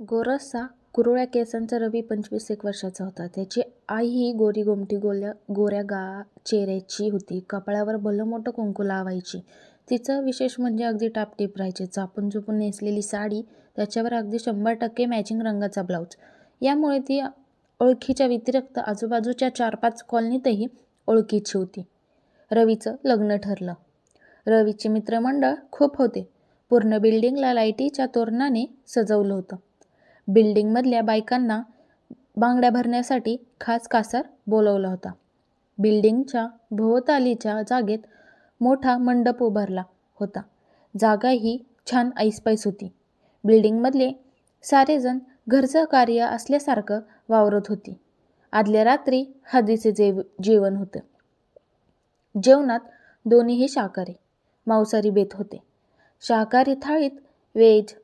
गोरसा कुरळ्या केसांचा रवी पंचवीस एक वर्षाचा होता. त्याची आई ही गोरी गोमटी गोल्या गोऱ्या गा चेहऱ्याची होती. कपाळावर भलं मोठं कुंकू लावायची. तिचं विशेष म्हणजे अगदी टापटीप राहायची. चापून चुपून नेसलेली साडी, त्याच्यावर अगदी शंभर टक्के मॅचिंग रंगाचा ब्लाऊज. यामुळे ती ओळखीच्या व्यतिरिक्त आजूबाजूच्या चार पाच कॉलनीतही ओळखीची होती. रवीचं लग्न ठरलं. रवीचे मित्रमंडळ खूप होते. पूर्ण बिल्डिंगला लाईटीच्या तोरणाने सजवलं होतं. बिल्डिंगमधल्या बायकांना बांगड्या भरण्यासाठी खास कासार बोलावला होता. बिल्डिंगच्या भोवतालीच्या जागेत मोठा मंडप उभारला होता. जागा ही छान ऐसपैस होती. बिल्डिंगमधले सारेजण घरचं कार्य असल्यासारखं वावरत होती. आदल्या रात्री हळदीचे जेवण होतं. जेवणात दोन्हीही शाकाहारी, मांसाहारी बेत होते. शाकाहारी थाळीत वेज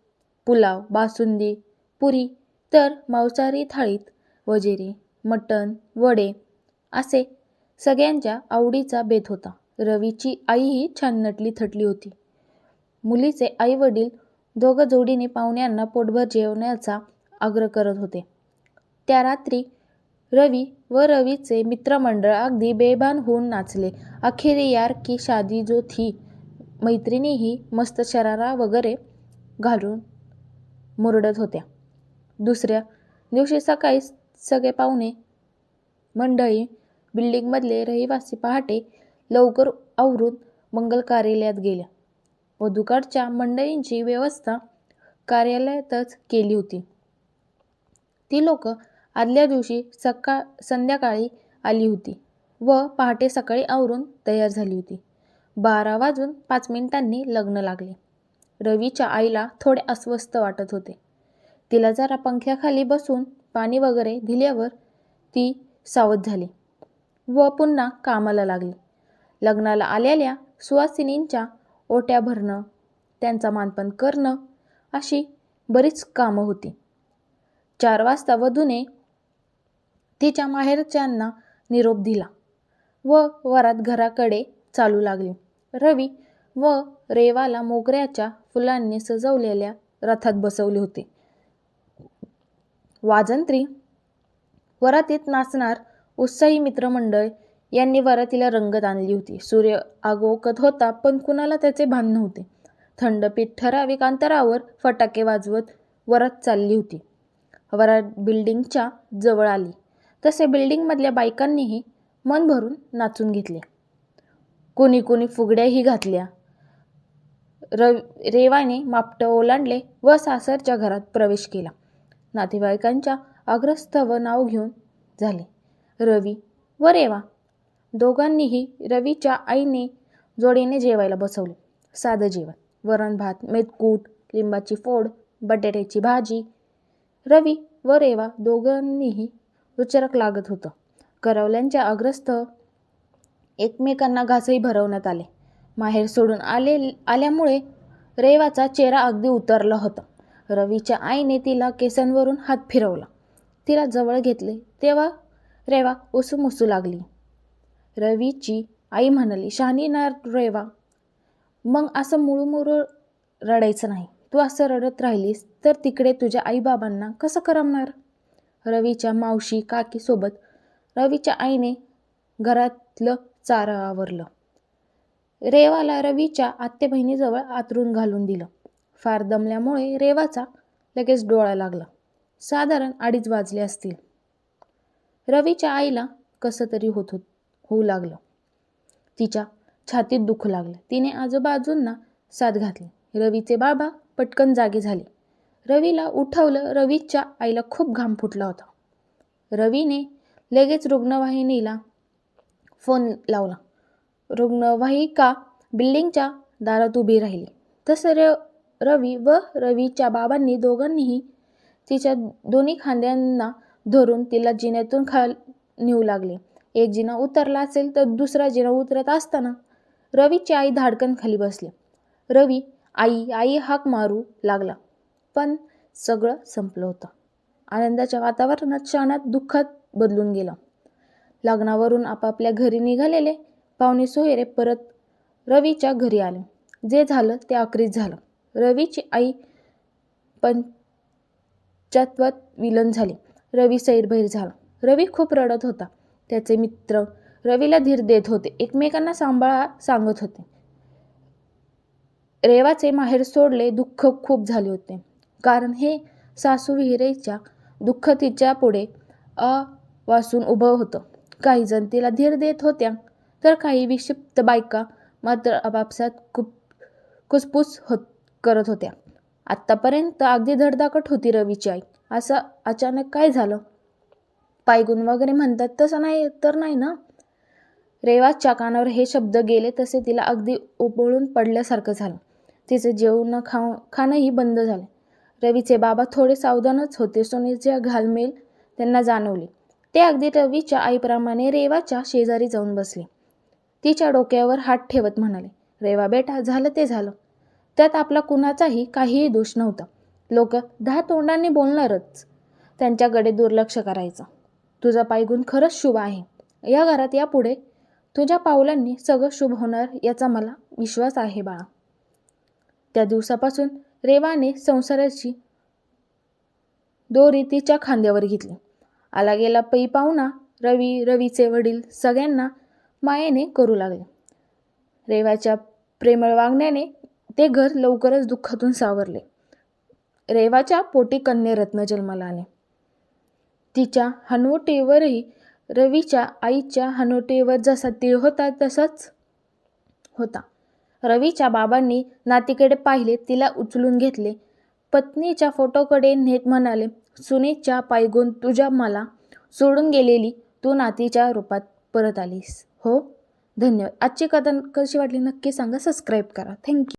पुलाव, बासुंदी, पुरी तर मांसाहारी थाळीत वजेरी मटण, वडे असे सगळ्यांच्या आवडीचा बेत होता. रवीची आईही छान नटली थटली होती. मुलीचे आई वडील दोघं जोडीने पाहुण्यांना पोटभर जेवण्याचा आग्रह करत होते. त्या रात्री रवी व रवीचे मित्रमंडळ अगदी बेभान होऊन नाचले. अखेरी यार की शादी जो थी मैत्रिणीही मस्त शरारा वगैरे घालून मुरडत होत्या. दुसऱ्या दिवशी सकाळी सगळे पाहुणे मंडळी बिल्डिंगमधले रहिवासी पहाटे लवकर आवरून मंगल कार्यालयात गेल्या. वधूकडच्या मंडळींची व्यवस्था कार्यालयातच केली होती. ती लोकं आदल्या दिवशी सकाळ संध्याकाळी आली होती व पहाटे सकाळी आवरून तयार झाली होती. बारा वाजून पाच मिनिटांनी लग्न लागले. रवीच्या आईला थोडे अस्वस्थ वाटत होते. तिला जरा पंख्याखाली बसून पाणी वगैरे दिल्यावर ती सावध झाली व पुन्हा कामाला लागली. लग्नाला आलेल्या सुवासिनींच्या ओट्या भरणं, त्यांचा मानपान करणं अशी बरीच कामं होती. चार वाजता वधूने तिच्या माहेरच्यांना निरोप दिला व वरात घराकडे चालू लागली. रवी व रेवाला मोगऱ्याच्या फुलांनी सजवलेल्या रथात बसवले होते. वाजंत्री वरातीत नाचणार उत्साही मित्रमंडळ यांनी वरातीला रंगत आणली होती. सूर्य आगोकत होता पण कुणाला त्याचे भान नव्हते. थंडपीठ ठराविक अंतरावर फटाके वाजवत वरात चालली होती. वरात बिल्डिंगच्या जवळ आली तसे बिल्डिंगमधल्या बायकांनीही मन भरून नाचून घेतले. कुणी कुणी फुगड्याही घातल्या. रेवाने मापटं ओलांडले व सासरच्या घरात प्रवेश केला. नातेवाईकांच्या आग्रहास्तव नाव घेऊन झाले. रवी व रेवा दोघांनीही रवीच्या आईने जोडीने जेवायला बसवले. साधं जेवण. वरण भात, मेदकूट लिंबाची फोड, बटाट्याची भाजी. रवी व रेवा दोघांनीही रुचरक लागत होतं. करवल्यांच्या अग्रस्थ एकमेकांना घासही भरवण्यात आले. माहेर सोडून आले आल्यामुळे रेवाचा चेहरा अगदी उतरला होता. रवीच्या आईने तिला केसांवरून हात फिरवला. तिला जवळ घेतले तेव्हा रेवा उसू मुसू लागली. रवीची आई म्हणाली, शहाणी ना रेवा. मग असं मुळूमुळू रडायचं नाही. तू असं रडत राहिलीस तर तिकडे तुझ्या आईबाबांना कसं करमणार? रवीच्या मावशी, काकीसोबत रवीच्या आईने घरातलं चारं आवरलं. रेवाला रवीच्या आत्याबहिणीजवळ आतरून घालून दिलं. फार दमल्यामुळे रेवाचा लगेच डोळा लागला. साधारण अडीच वाजले असतील. रवीच्या आईला कसं तरी होऊ लागलं. तिच्या छातीत दुखू लागलं. तिने आजूबाजूंना साथ घातली. रवीचे बाबा पटकन जागे झाले. रवीला उठवलं. रवीच्या आईला खूप घाम फुटला होता. रवीने लगेच रुग्णवाहिनीला फोन लावला. रुग्णवाहिका बिल्डिंगच्या दारात उभी राहिली तसं रवी व रवीच्या बाबांनी दोघांनीही तिच्या दोन्ही खांद्यांना धरून तिला जिन्यातून खाल नेऊ लागले. एक जिना उतरला असेल तर दुसरा जिना उतरत असताना रवीची आई धाडकन खाली बसली. रवी आई आई हाक मारू लागला पण सगळं संपलं होतं. आनंदाच्या वातावरणात क्षणात दुःखात बदलून गेलं. लग्नावरून आपापल्या घरी निघालेले पाहुणे-सोयरे परत रवीच्या घरी आले. जे झालं ते अखेरीस झालं. रवीची आई पंचत्वात विलन झाली. रवी सैरभैर झाला. रवी खूप रडत होता. त्याचे मित्र रवीला धीर देत होते. एकमेकांना सांभाळा सांगत होते. रेवाचे माहेर सोडले दुःख खूप झाले होते. कारण हे सासू विहिरेच्या दुःख तिच्या पुढे अ वासून उभं होतं. काही जण तिला धीर देत होत्या तर काही विक्षिप्त बायका मात्र आपापसात कुप कुसपूस होत करत होत्या. आत्तापर्यंत अगदी धडधाकट होती रवीची आई. असं अचानक काय झालं? पायगुण वगैरे म्हणतात तसं नाही तर नाही ना? रेवाच्या कानावर हे शब्द गेले तसे तिला अगदी उबळून पडल्यासारखं झालं. तिचं जेवण खाऊ खाणंही बंद झालं. रवीचे बाबा थोडे सावधानच होते. सोनीच्या घालमेल त्यांना जाणवली. ते अगदी रवीच्या आईप्रमाणे रेवाच्या शेजारी जाऊन बसले. तिच्या डोक्यावर हात ठेवत म्हणाले रेवा बेटा झालं ते झालं. त्यात आपला कुणाचाही काहीही दोष नव्हता. लोक दहा तोंडांनी बोलणारच. त्यांच्याकडे दुर्लक्ष करायचं. तुझा पायगुण खरंच शुभ आहे. या घरात यापुढे तुझ्या पावलांनी सगळं शुभ होणार याचा मला विश्वास आहे बाळा. त्या दिवसापासून रेवाने संसाराची दोरी तिच्या खांद्यावर घेतली. आला गेला पै पाहुणा रवी रवीचे वडील सगळ्यांना मायेने करू लागले. रेवाच्या प्रेमळ वागण्याने ते घर लवकरच दुःखातून सावरले. रेवाच्या पोटी कन्यरत्न जन्माला आले तिच्या हनुवटीवरही रवीच्या आईच्या हनुवटीवर जसा तीळ होता तसाच होता. रवीच्या बाबांनी नातीकडे पाहिले तिला उचलून घेतले. पत्नीच्या फोटोकडे नेत म्हणाले सुनेच्या पायगून तुझ्या मला सोडून गेलेली तू नातीच्या रूपात परत आलीस. हो? धन्यवाद. आजची कथा कशी वाटली नक्की सांगा. सबस्क्राईब करा. थँक्यू